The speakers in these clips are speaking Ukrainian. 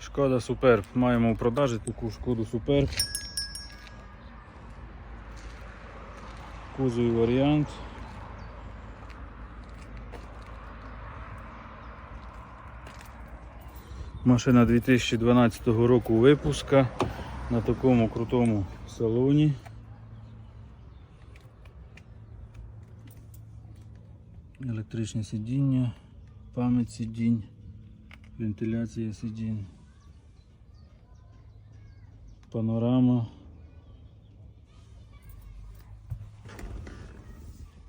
Шкода Суперб. Маємо у продажі таку шкоду Суперб. Кузовий варіант. Машина 2012 року випуска на такому крутому салоні. Електричне сидіння, пам'ять сидінь, вентиляція сидінь, панорама,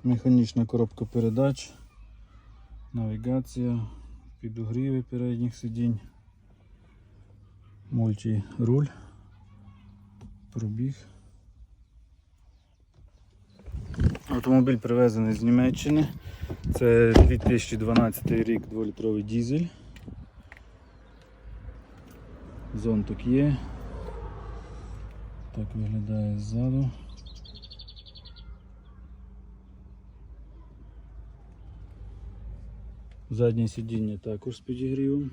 механічна коробка передач, навігація, підогріви передніх сидінь, мультируль, пробіг. Автомобіль привезений з Німеччини. Це 2012 рік 2-літровий дізель. Зонтик є. Так виглядає ззаду. Заднє сидіння також з підігрівом.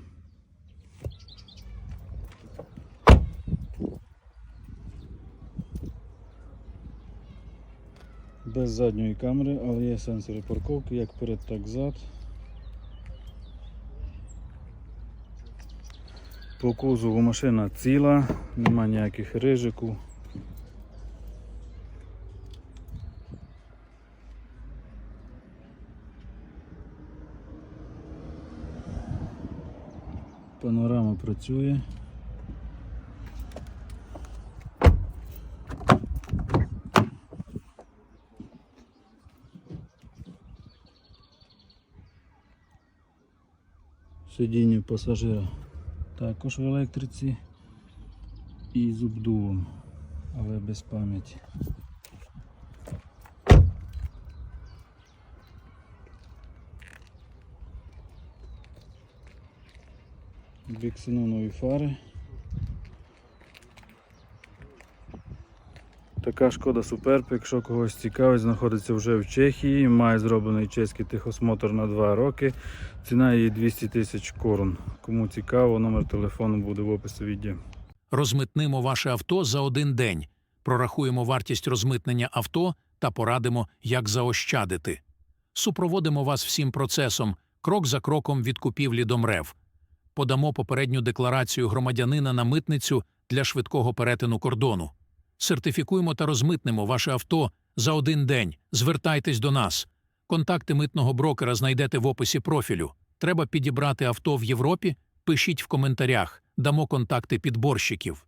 Без задньої камери, але є сенсори парковки, як перед, так зад. По кузову машина ціла, нема ніяких рижику. Панорама працює. Сидіння пасажира також в електриці і з обдувом, але без пам'яті. Біксенонові фари. Така шкода Суперб, якщо когось цікавить, знаходиться вже в Чехії, має зроблений чеський техосмотр на 2 роки. Ціна її 200 тисяч корон. Кому цікаво, номер телефону буде в описі відео. Розмитнимо ваше авто за один день, прорахуємо вартість розмитнення авто та порадимо, як заощадити. Супроводимо вас всім процесом, крок за кроком від купівлі до МРЕВ. Подамо попередню декларацію громадянина на митницю для швидкого перетину кордону. Сертифікуємо та розмитнемо ваше авто за один день. Звертайтесь до нас. Контакти митного брокера знайдете в описі профілю. Треба підібрати авто в Європі? Пишіть в коментарях, дамо контакти підборщиків.